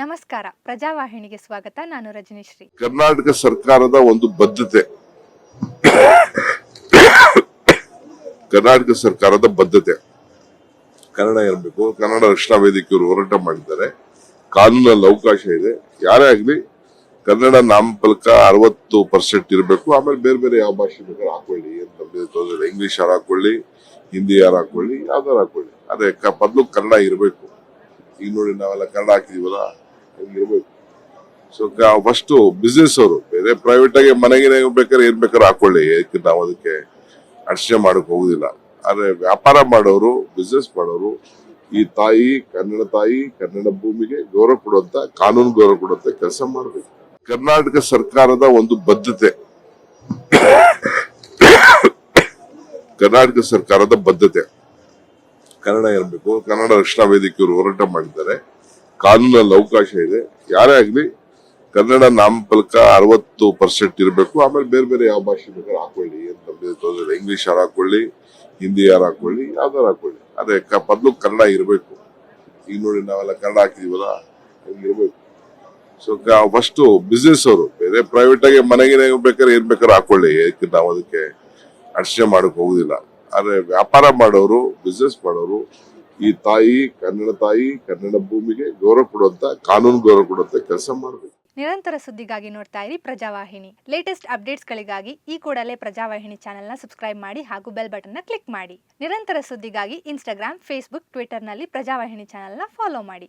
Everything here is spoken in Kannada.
ನಮಸ್ಕಾರ. ಪ್ರಜಾವಾಹಿನಿಗೆ ಸ್ವಾಗತ. ನಾನು ರಜನಿಶ್ರೀ. ಕರ್ನಾಟಕ ಸರ್ಕಾರದ ಒಂದು ಬದ್ಧತೆ. ಕರ್ನಾಟಕ ಸರ್ಕಾರದ ಬದ್ಧತೆ. ಕನ್ನಡ ಇರಬೇಕು. ಕನ್ನಡ ರಕ್ಷಣಾ ವೇದಿಕೆಯವರು ಹೋರಾಟ ಮಾಡಿದ್ದಾರೆ. ಕಾನೂನಲ್ಲಿ ಅವಕಾಶ ಇದೆ. ಯಾರೇ ಆಗಲಿ, ಕನ್ನಡ ನಾಮಫಲಕ ಅರವತ್ತು ಪರ್ಸೆಂಟ್ ಇರಬೇಕು. ಆಮೇಲೆ ಬೇರೆ ಬೇರೆ ಯಾವ ಭಾಷೆ ಬೇಕಾದ್ರೆ ಹಾಕೊಳ್ಳಿ ಅಂತ ಇಂಗ್ಲಿಷ್ ಯಾರು ಹಾಕೊಳ್ಳಿ ಹಿಂದಿ ಯಾರು ಹಾಕೊಳ್ಳಿ, ಯಾವ್ದಾರು ಹಾಕೊಳ್ಳಿ. ಅದೇ ಮೊದ್ಲು ಕನ್ನಡ ಇರಬೇಕು. ಈಗ ನೋಡಿ ನಾವೆಲ್ಲ ಕನ್ನಡ ಹಾಕಿದೀವಲ್ಲ. ಹಂಗಿರ್ಬೇಕು ಸೊ ಫಸ್ಟ್ ಬಿಸ್ನೆಸ್ ಅವರು. ಬೇರೆ ಪ್ರೈವೇಟ್ ಆಗಿ ಮನೆಗೆ ಬೇಕಾದ್ರೆ ಏನ್ ಬೇಕಾದ್ರೆ ಹಾಕೊಳ್ಳಿ. ಏಕೆ ನಾವು ಅದಕ್ಕೆ ಅರ್ಚನೆ ಮಾಡಕ್ ಹೋಗುದಿಲ್ಲ. ಆದ್ರೆ ವ್ಯಾಪಾರ ಮಾಡೋರು ಬಿಸ್ನೆಸ್ ಮಾಡೋರು, ಈ ತಾಯಿ, ಕನ್ನಡ ತಾಯಿ, ಕನ್ನಡ ಭೂಮಿಗೆ ಗೌರವ ಕೊಡುವಂತ, ಕಾನೂನು ಗೌರವ ಕೊಡುವಂತ ಕೆಲಸ ಮಾಡಬೇಕು. ಕರ್ನಾಟಕ ಸರ್ಕಾರದ ಒಂದು ಬದ್ಧತೆ. ಕರ್ನಾಟಕ ಸರ್ಕಾರದ ಬದ್ಧತೆ. ಕನ್ನಡ ಇರಬೇಕು. ಕನ್ನಡ ರಕ್ಷಣಾ ವೇದಿಕೆಯವರು ಹೋರಾಟ ಮಾಡಿದ್ದಾರೆ. ಕಾನೂನಲ್ಲಿ ಅವಕಾಶ ಇದೆ. ಯಾರೇ ಆಗಲಿ, ಕನ್ನಡ ನಾಮಫಲಕ ಅರವತ್ತು ಪರ್ಸೆಂಟ್ ಇರಬೇಕು. ಆಮೇಲೆ ಬೇರೆ ಬೇರೆ ಯಾವ ಭಾಷೆ ಬೇಕಾದ್ರೆ ಹಾಕೊಳ್ಳಿ ಏನು ಇಂಗ್ಲಿಷ್ ಯಾರು ಹಾಕೊಳ್ಳಿ, ಹಿಂದಿ ಯಾರು ಹಾಕೊಳ್ಳಿ ಯಾವ್ದಾರು ಹಾಕೊಳ್ಳಿ. ಅದೇ ಮೊದ್ಲು ಕನ್ನಡ ಇರಬೇಕು. ಈಗ ನೋಡಿ ನಾವೆಲ್ಲ ಕನ್ನಡ ಹಾಕಿದೀವಲ್ಲ ಇರಬೇಕು. ಸೊ ಫಸ್ಟು ಬಿಸ್ನೆಸ್ ಅವರು, ಬೇರೆ ಪ್ರೈವೇಟ್ ಆಗಿ ಮನೆಗೆ ಬೇಕಾದ್ರೆ ಏನ್ ಬೇಕಾದ್ರೆ ಹಾಕೊಳ್ಳಿ. ಏಕೆ ನಾವು ಅದಕ್ಕೆ ಅಡಚಣೆ ಮಾಡಕ್ ಹೋಗುದಿಲ್ಲ. ಆದ್ರೆ ವ್ಯಾಪಾರ ಮಾಡೋರು ಬಿಸ್ನೆಸ್ ಮಾಡೋರು ಈ ತಾಯಿ ಕನ್ನಡ ತಾಯಿ ಕನ್ನಡ ಭೂಮಿಗೆ ಗೌರವ ಕೊಡುವಂತ ಕಾನೂನು ಗೌರವ ಕೊಡುವಂತ ಕೆಲಸ ಮಾಡಬೇಕು. ನಿರಂತರ ಸುದ್ದಿಗಾಗಿ ನೋಡ್ತಾ ಇರಿ ಪ್ರಜಾವಾಹಿನಿ. ಲೇಟೆಸ್ಟ್ ಅಪ್ಡೇಟ್ಸ್ಗಳಿಗಾಗಿ ಈ ಕೂಡಲೇ ಪ್ರಜಾವಾಹಿನಿ ಚಾನೆಲ್ನ ಸಬ್ಸ್ಕ್ರೈಬ್ ಮಾಡಿ ಹಾಗೂ ಬೆಲ್ ಬಟನ್ನ ಕ್ಲಿಕ್ ಮಾಡಿ. ನಿರಂತರ ಸುದ್ದಿಗಾಗಿ ಇನ್ಸ್ಟಾಗ್ರಾಮ್ ಫೇಸ್ಬುಕ್ ಟ್ವಿಟರ್ನಲ್ಲಿ ಪ್ರಜಾವಾಹಿನಿ ಚಾನೆಲ್ನ ಫಾಲೋ ಮಾಡಿ.